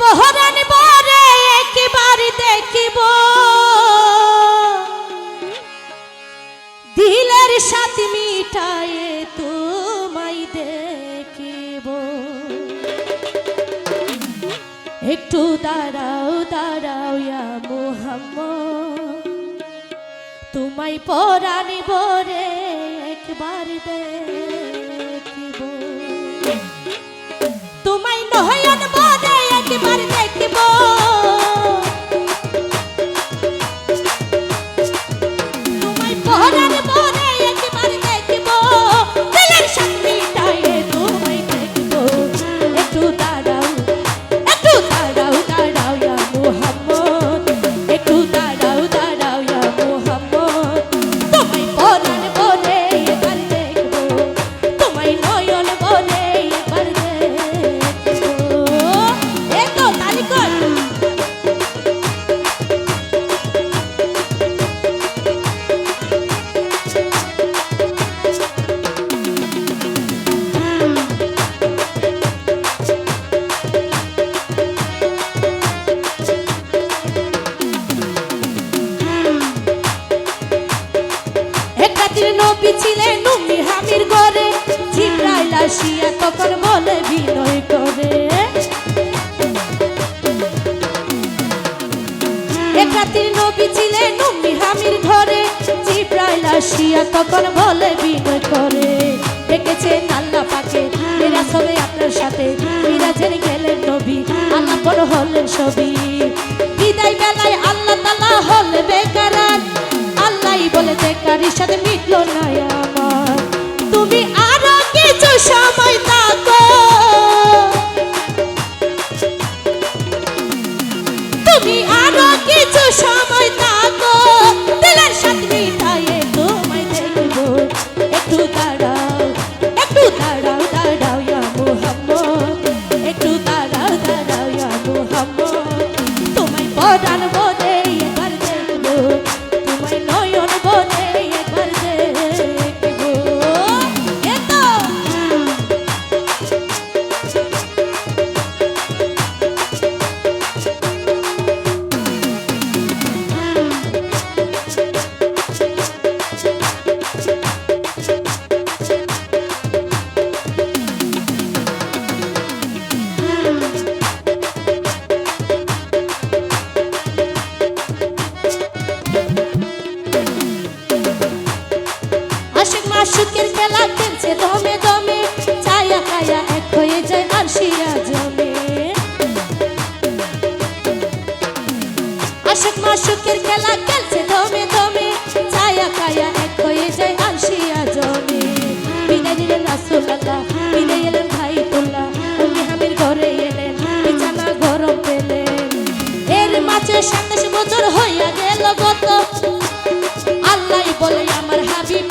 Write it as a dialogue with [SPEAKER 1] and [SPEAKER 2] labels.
[SPEAKER 1] পহরান বরে একবার দেখিব। দিলের সাথে মিটায়ে তোমায় দেখিব। একটু দাঁড়াও দাঁড়াও ইয়া মোহাম্মদ। তোমায় পরানি বরে একবার দেখিব। এক নবী ছিলেন উম্মি হামির ঘরে। জিব্রাইল আসিয়া তখন বলে, বিনয় করে। এক রাত্রির নবী ছিলেন উম্মি হামির ঘরে। জিব্রাইল আসিয়া তখন বলে, বিনয় করে। ডেকেছেন আল্লাহ পাকে এরা সবে আপনার সাথে মিরাজের গেলেন নবী, আল্লাহ পর হলেন ছবি। বিদায় বেলায় আল্লাহ তালা হলে বেকারার। আল্লাহ বলে, বেকারির সাথে মিটলো না আশিক মাসুকের খেলা খেলছে দমে দমে, ছায়া কায়া এক হয়ে যায় আর শিয়া জমে খেলা খেলছে দমে দমে, ছায়া এক হয়ে যায় জমে। দিলেন এলেন ভাই উনি ঘরে এলেন, বিছানা গরম পেলেন। এর মাঝে সাতাশ বছর হইয়া গেল গত। আল্লাহ বলে, আমার হাবিব